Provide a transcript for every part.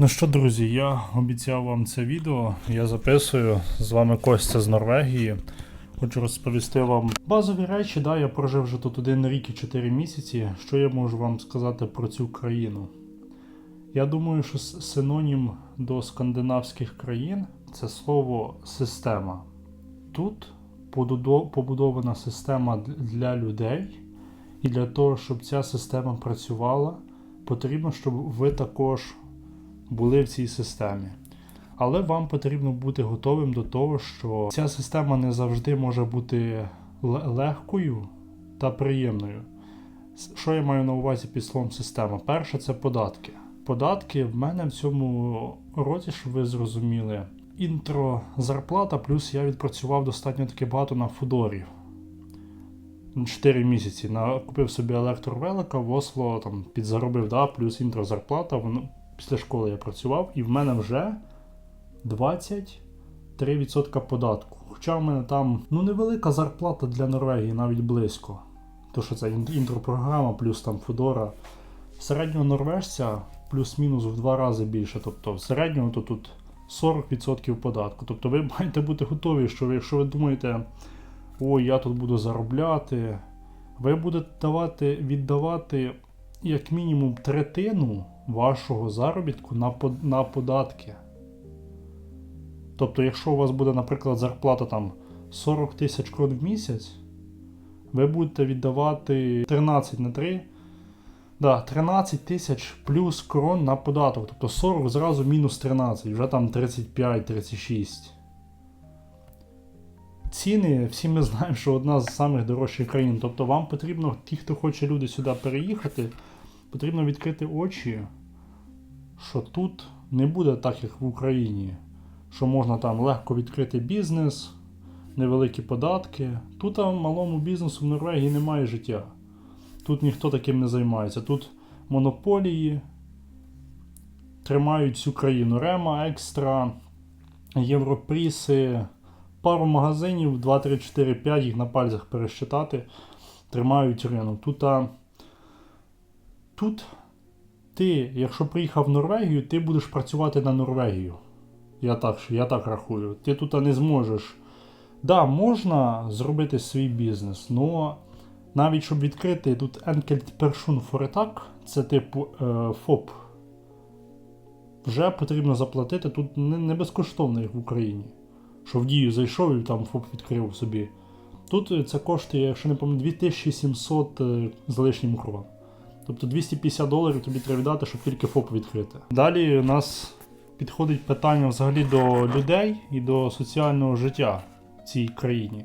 Ну що, друзі, я обіцяв вам це відео. Я записую. З вами Костя з Норвегії. Хочу розповісти вам базові речі. Да, я прожив вже тут один рік і 4 місяці. Що я можу вам сказати про цю країну? Я думаю, що синонім до скандинавських країн це слово система. Тут побудована система для людей, і для того, щоб ця система працювала, потрібно, щоб ви також були в цій системі. Але вам потрібно бути готовим до того, що ця система не завжди може бути легкою та приємною. Що я маю на увазі під словом система? Перше це податки. Податки в мене в цьому році, щоб ви зрозуміли, інтро зарплата, плюс я відпрацював достатньо таки багато на Фудорі. 4 місяці. На, купив собі електровелика, в Осло там, підзаробив, да, плюс інтро зарплата. Після школи я працював, і в мене вже 23% податку. Хоча в мене там ну, невелика зарплата для Норвегії, навіть близько. То, що це ін- інтропрограма, плюс там Фудора. Середнього норвежця плюс-мінус в два рази більше. Тобто в середньому то тут 40% податку. Тобто ви маєте бути готові, що ви, якщо ви думаєте, ой, я тут буду заробляти, ви будете давати, віддавати як мінімум третину вашого заробітку на, на податки. Тобто, якщо у вас буде, наприклад, зарплата там 40 тисяч крон в місяць, ви будете віддавати 13 на 3. Да, 13 тисяч плюс крон на податок. Тобто 40 зразу мінус 13, вже там 35-36. Ціни, всі ми знаємо, що одна з самих дорожчих країн. Тобто вам потрібно, ті, хто хоче люди сюди переїхати, потрібно відкрити очі, що тут не буде так, як в Україні. Що можна там легко відкрити бізнес, невеликі податки. Тут а, малому бізнесу в Норвегії немає життя. Тут ніхто таким не займається. Тут монополії тримають всю країну. Рема, Екстра, Європріси, пару магазинів, 2, 3, 4, 5, їх на пальцях пересчитати, тримають ринок. Тут, а, тут ти, якщо приїхав в Норвегію, ти будеш працювати на Норвегію. Я так, я так рахую. Ти тут не зможеш. Да, можна зробити свій бізнес, але навіть щоб відкрити тут Enkelt Person Foretak, це типу е, ФОП, вже потрібно заплатити тут не, безкоштовно, як в Україні. Що в дію зайшов і там ФОП відкрив собі. Тут е, це коштує, якщо не пам'ятаю, 2700 е, з лишнім крон. Тобто 250 доларів тобі треба віддати, щоб тільки ФОП відкрити. Далі у нас підходить питання взагалі до людей і до соціального життя в цій країні.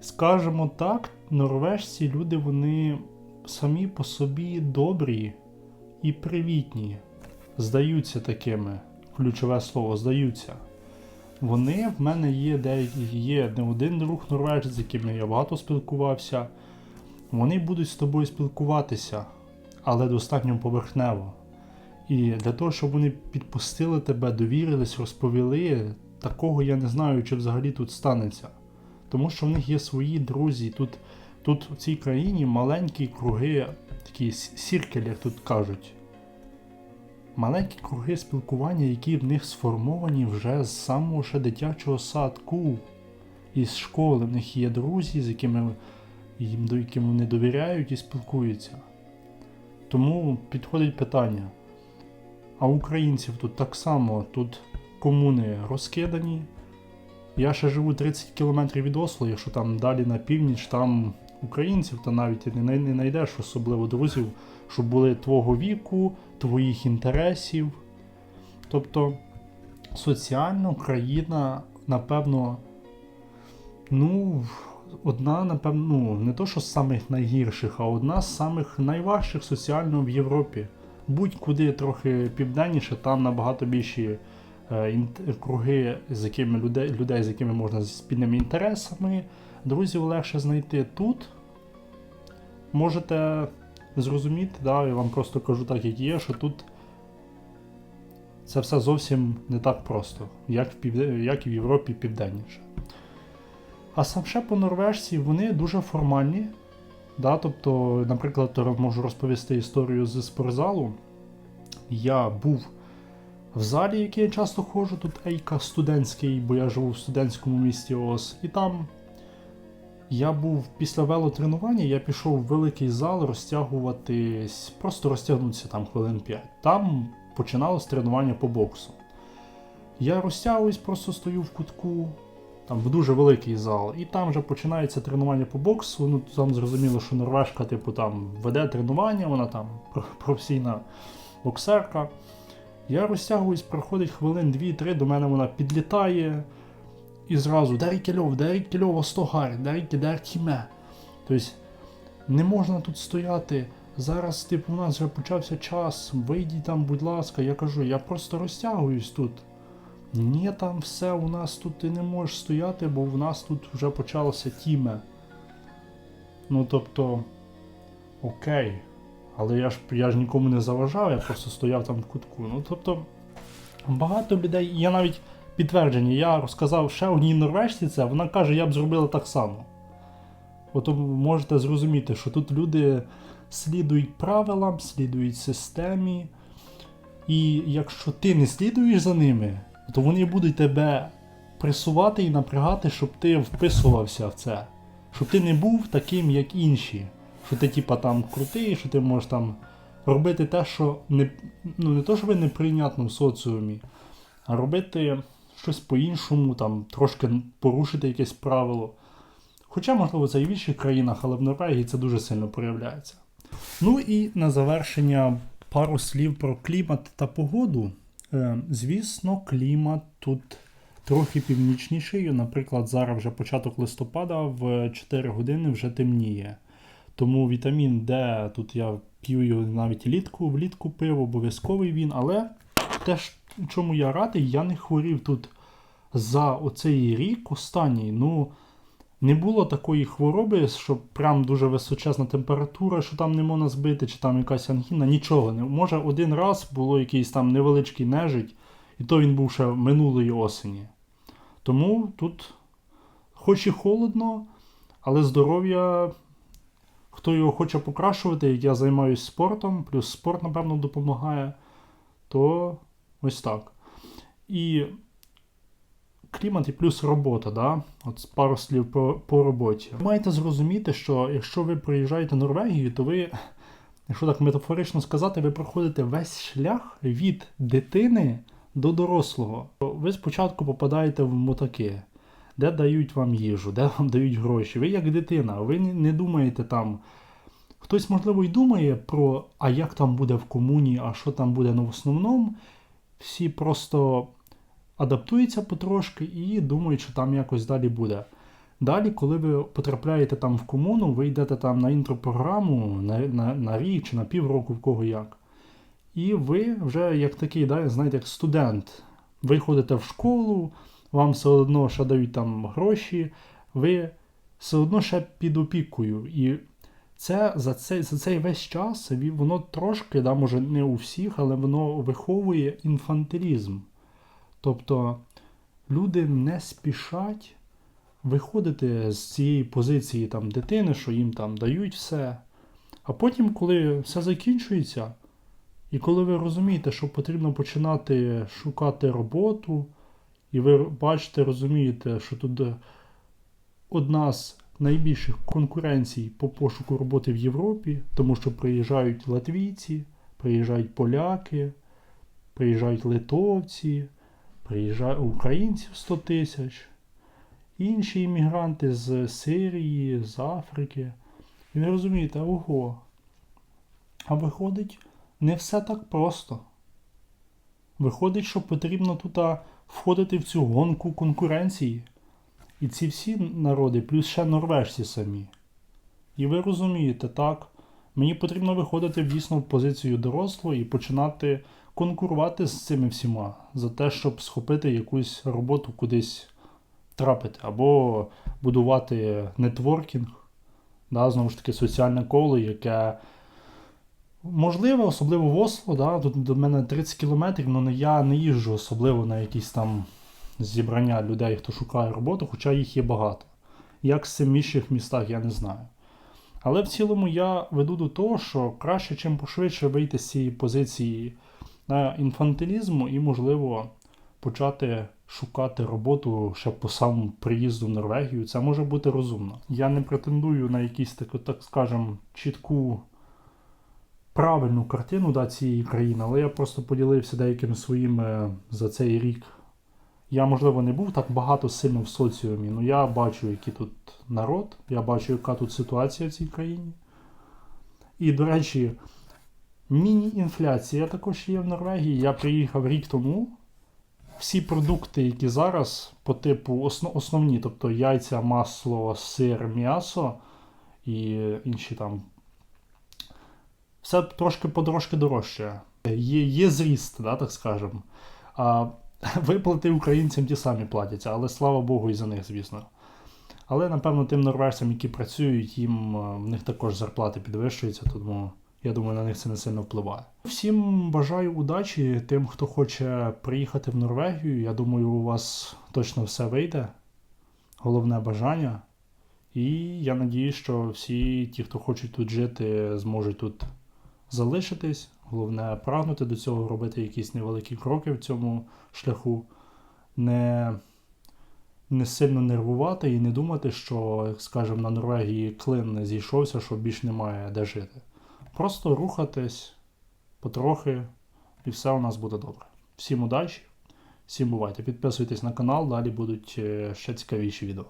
Скажемо так, норвежці люди вони самі по собі добрі і привітні. Здаються такими. Ключове слово здаються. Вони в мене є деякі, є не один друг норвежець, з якими я багато спілкувався. Вони будуть з тобою спілкуватися, але достатньо поверхнево. І для того, щоб вони підпустили тебе, довірились, розповіли, такого я не знаю, чи взагалі тут станеться. Тому що в них є свої друзі. Тут, тут в цій країні маленькі круги, такі сіркель, як тут кажуть. Маленькі круги спілкування, які в них сформовані вже з самого ще дитячого садку. Із школи в них є друзі, з якими яким вони довіряють і спілкуються. Тому підходить питання. А українців тут так само, тут комуни розкидані. Я ще живу 30 кілометрів від Осло, якщо там далі на північ, там українців, то навіть не знайдеш особливо друзів, щоб були твого віку, твоїх інтересів. Тобто соціально країна, напевно, ну, одна, напевно, ну, не то, що з самих найгірших, а одна з самих найважчих соціально в Європі. Будь-куди трохи південніше, там набагато більші е, круги, з якими людей, людей, з якими можна з спільними інтересами, друзів легше знайти тут. Можете зрозуміти, да, я вам просто кажу так, як є, що тут це все зовсім не так просто, як в, півде- як і в Європі південніше. А сам ще по норвежці вони дуже формальні. Да, тобто, наприклад, можу розповісти історію з спортзалу. Я був в залі, який я часто ходжу, тут Ейка студентський, бо я живу в студентському місті ОС. І там я був після велотренування, я пішов в великий зал розтягуватись, просто розтягнутися там хвилин 5. Там починалось тренування по боксу. Я розтягуюсь, просто стою в кутку, там дуже великий зал, і там вже починається тренування по боксу. Ну там зрозуміло, що норвежка, типу, там веде тренування, вона там професійна боксерка. Я розтягуюсь, проходить хвилин 2-3, до мене вона підлітає і зразу Дерій Кільов, Остогар, Дерій Кідер Кіме. Тобто не можна тут стояти. Зараз, типу, у нас вже почався час, вийдіть там, будь ласка. Я кажу, я просто розтягуюсь тут. Ні, там все, у нас тут ти не можеш стояти, бо в нас тут вже почалося тіме. Ну тобто, окей. Але я ж я ж нікому не заважав, я просто стояв там в кутку. Ну тобто, багато людей, я навіть підтвердження, я розказав ще одній норвежці це, вона каже, я б зробила так само. От можете зрозуміти, що тут люди слідують правилам, слідують системі. І якщо ти не слідуєш за ними, то вони будуть тебе пресувати і напрягати, щоб ти вписувався в це. Щоб ти не був таким, як інші. Що ти, типа, там крутий, що ти можеш там робити те, що не, ну, не то, що ви неприйнятно в соціумі, а робити щось по-іншому, там, трошки порушити якесь правило. Хоча, можливо, це і в інших країнах, але в Норвегії це дуже сильно проявляється. Ну і на завершення пару слів про клімат та погоду. Е, звісно, клімат тут трохи північніший. Наприклад, зараз вже початок листопада в 4 години вже темніє. Тому вітамін Д тут я п'ю його навіть влітку, влітку пив, обов'язковий він, але теж чому я радий, я не хворів тут за оцей рік останній. Ну, не було такої хвороби, що прям дуже височезна температура, що там не можна збити, чи там якась ангіна, нічого. не Може, один раз було якийсь там невеличкий нежить, і то він був ще минулої осені. Тому тут, хоч і холодно, але здоров'я, хто його хоче покращувати, як я займаюся спортом, плюс спорт, напевно, допомагає, то ось так. І клімат і плюс робота, да? От пару слів по, по роботі. Ви маєте зрозуміти, що якщо ви приїжджаєте в Норвегію, то ви, якщо так метафорично сказати, ви проходите весь шлях від дитини до дорослого. Ви спочатку попадаєте в мотаки, де дають вам їжу, де вам дають гроші. Ви як дитина, ви не думаєте там. Хтось, можливо, й думає про, а як там буде в комуні, а що там буде, ну в основному всі просто адаптуються потрошки і думають, що там якось далі буде. Далі, коли ви потрапляєте там в комуну, ви йдете там на інтропрограму на, на, на рік чи на півроку, в кого як. І ви вже як такий, да, знаєте, як студент. Ви ходите в школу, вам все одно ще дають там гроші, ви все одно ще під опікою. І це за цей, за цей весь час воно трошки, да, може не у всіх, але воно виховує інфантилізм. Тобто люди не спішать виходити з цієї позиції там, дитини, що їм там дають все. А потім, коли все закінчується, і коли ви розумієте, що потрібно починати шукати роботу, і ви бачите, розумієте, що тут е, одна з найбільших конкуренцій по пошуку роботи в Європі, тому що приїжджають латвійці, приїжджають поляки, приїжджають литовці, приїжджають українців 100 тисяч, інші іммігранти з Сирії, з Африки. І ви розумієте, ого. А виходить, не все так просто. Виходить, що потрібно тут входити в цю гонку конкуренції. І ці всі народи, плюс ще норвежці самі. І ви розумієте, так, мені потрібно виходити дійсно в позицію дорослого і починати конкурувати з цими всіма за те, щоб схопити якусь роботу кудись трапити, або будувати нетворкінг, да, знову ж таки, соціальне коло, яке можливо, особливо в Осло, да, тут до мене 30 кілометрів, але я не їжджу особливо на якісь там зібрання людей, хто шукає роботу, хоча їх є багато. Як з цим в інших містах, я не знаю. Але в цілому я веду до того, що краще, чим пошвидше вийти з цієї позиції на інфантилізм і, можливо, почати шукати роботу ще по самому приїзду в Норвегію. Це може бути розумно. Я не претендую на якісь таку, так скажем, чітку правильну картину да, цієї країни, але я просто поділився деякими своїми за цей рік. Я, можливо, не був так багато сильно в соціумі, але я бачу, який тут народ, я бачу, яка тут ситуація в цій країні. І, до речі, міні-інфляція також є в Норвегії. Я приїхав рік тому. Всі продукти, які зараз по типу основні, тобто яйця, масло, сир, м'ясо і інші там. Все трошки потрошки дорожче. Є, є зріст, да, так скажемо. А виплати українцям ті самі платяться, але слава Богу і за них, звісно. Але, напевно, тим норвежцям, які працюють, їм е, в них також зарплати підвищуються, тому я думаю, на них це не сильно впливає. Всім бажаю удачі тим, хто хоче приїхати в Норвегію. Я думаю, у вас точно все вийде. Головне бажання. І я надію, що всі ті, хто хочуть тут жити, зможуть тут залишитись. Головне прагнути до цього, робити якісь невеликі кроки в цьому шляху. Не, не сильно нервувати і не думати, що, як скажемо, на Норвегії клин не зійшовся, що більш немає де жити. Просто рухатись потрохи, і все у нас буде добре. Всім удачі, всім бувайте. Підписуйтесь на канал, далі будуть е, ще цікавіші відео.